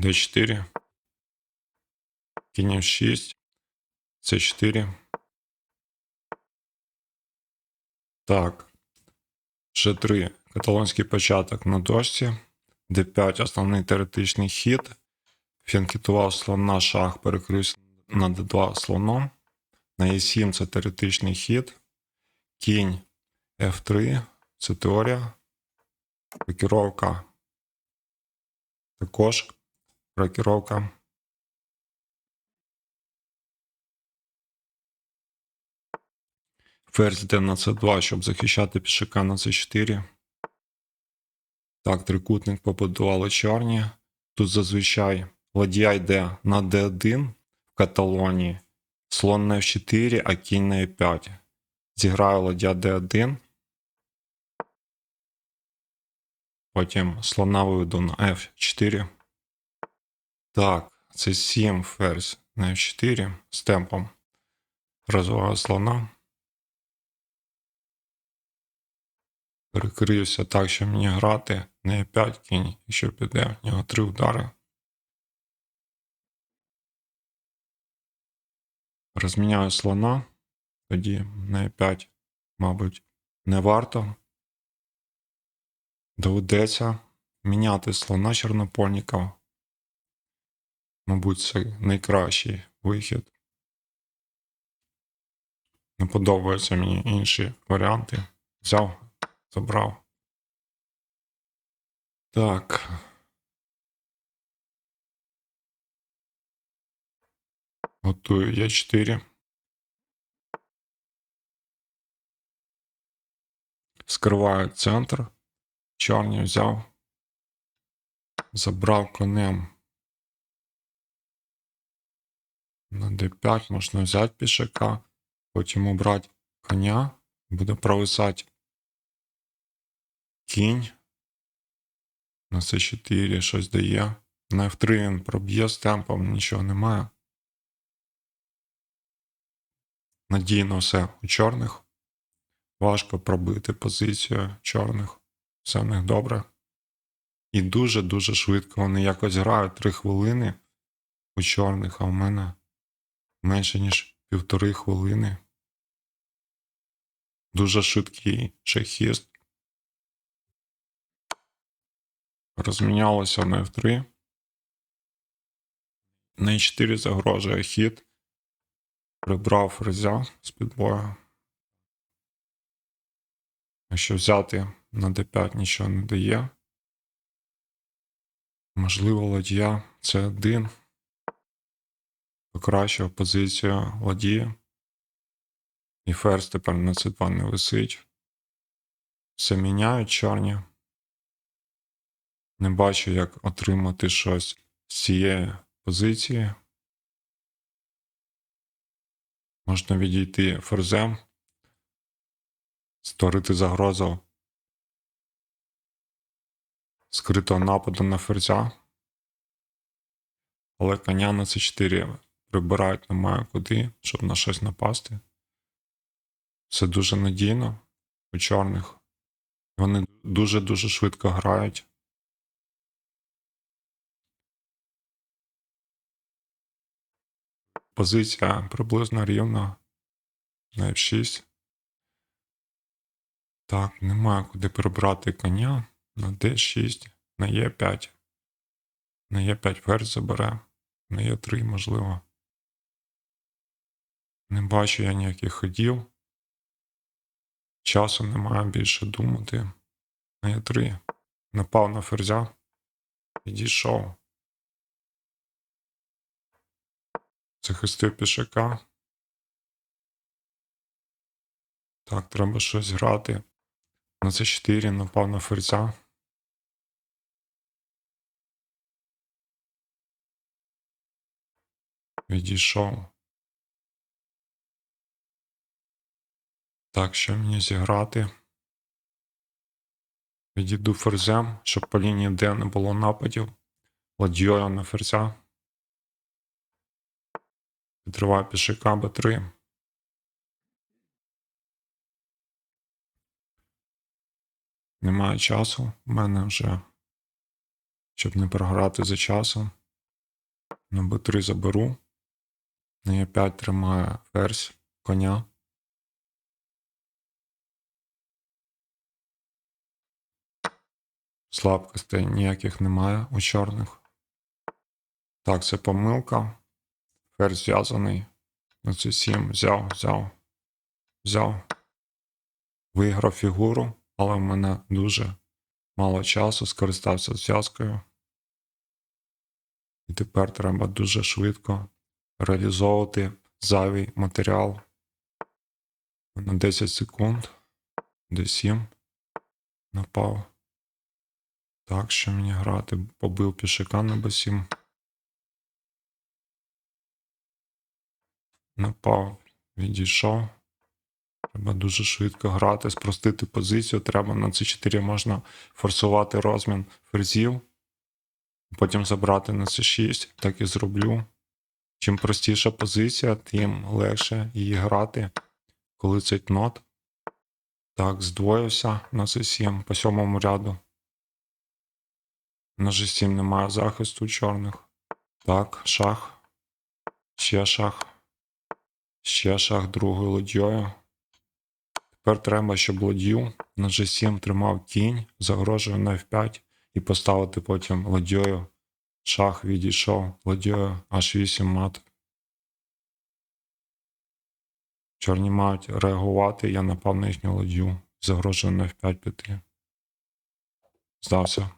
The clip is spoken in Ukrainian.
d4. Кінь f6. c4. Так. G3. Каталонський початок на дошці. d5 основний теоретичний хід. Фінкетував слона, шах, перекрився на d2 слоном. На e7 це теоретичний хід. Кінь f3 це теорія. Рокіровка. Також рокіровка. Ферзь на c2, щоб захищати пішака на c4. Так, трикутник побудували чорні. Тут зазвичай ладья йде на d1 в каталонії, слон на f4, а кінь на e5. Зіграю ладья d1. Потім слона виведу на f4. Так, це 7 ферзь на f4 з темпом розвиваю слона. Перекрився так, що мені грати на e5 кінь, якщо піде в нього три удари. Розміняю слона, тоді на e5, мабуть, не варто. Доведеться міняти слона чорнопольника. Мабуть, це найкращий вихід. Не подобаються мені інші варіанти. Взяв, забрав. Так. Готую Е4. Скриваю центр. Чорні взяв. Забрав конем. На d5 можна взяти пішака, потім обрати коня, буде провисати кінь. На c4 щось дає. На f3 він проб'є з темпом, нічого немає. Надійно все у чорних. Важко пробити позицію чорних. Все в них добре. І дуже-дуже швидко вони якось грають 3 хвилини у чорних, а в мене менше, ніж півтори хвилини. Дуже швидкий шахіст. Розмінялося на F3. На E4 загрожує хід. Прибрав фрезя з підбою. Якщо взяти на d5 нічого не дає. Можливо, ладья це 1 Покращив позицію ладії. І ферзь тепер на c2 не висить. Все міняють чорні. Не бачу, як отримати щось з цієї позиції. Можна відійти ферзем, створити загрозу скритого нападу на ферзя. Але коня на c4 прибирають немає куди, щоб на щось напасти. Все дуже надійно у чорних. Вони дуже-дуже швидко грають. Позиція приблизно рівна на F6. Так, немає куди прибрати коня на D6, на E5. На E5 ферзь забере, на E3 можливо. Не бачу я ніяких ходів. Часу немає більше думати. На Е3. Напав на ферзя. Підійшов. Захистив пішака. Так, треба щось грати. На С4 напав на ферзя. Відійшов. Так, що мені зіграти? Відійду ферзем, щоб по лінії Д не було нападів. Ладьйою на ферзя. Відриваю пішака Б3. Немає часу в мене вже, щоб не програти за часом. На Б3 заберу. На Е5 тримає ферзь, коня. Слабкостей ніяких немає у чорних. Так, це помилка. Ферзь зв'язаний. На це 7 взяв, взяв, взяв. Виграв фігуру, але в мене дуже мало часу, скористався зв'язкою. І тепер треба дуже швидко реалізовувати зайвий матеріал. На 10 секунд. Д7. Напав. Так, що мені грати? Побив пішака на Б7. Напав, відійшов. Треба дуже швидко грати, спростити позицію. Треба на С4 можна форсувати розмін ферзів. Потім забрати на С6. Так і зроблю. Чим простіша позиція, тим легше її грати, коли цей кнот. Так, здвоївся на С7 по сьомому ряду. На G7 немає захисту чорних. Так, шах. Ще шах. Ще шах другою ладьою. Тепер треба, щоб ладью на G7 тримав кінь, загрожує на F5 і поставити потім ладьою. Шах відійшов ладьою H8 мат. Чорні мають реагувати, я напав на їхню ладью. Загрожує на F5 піти. Здався.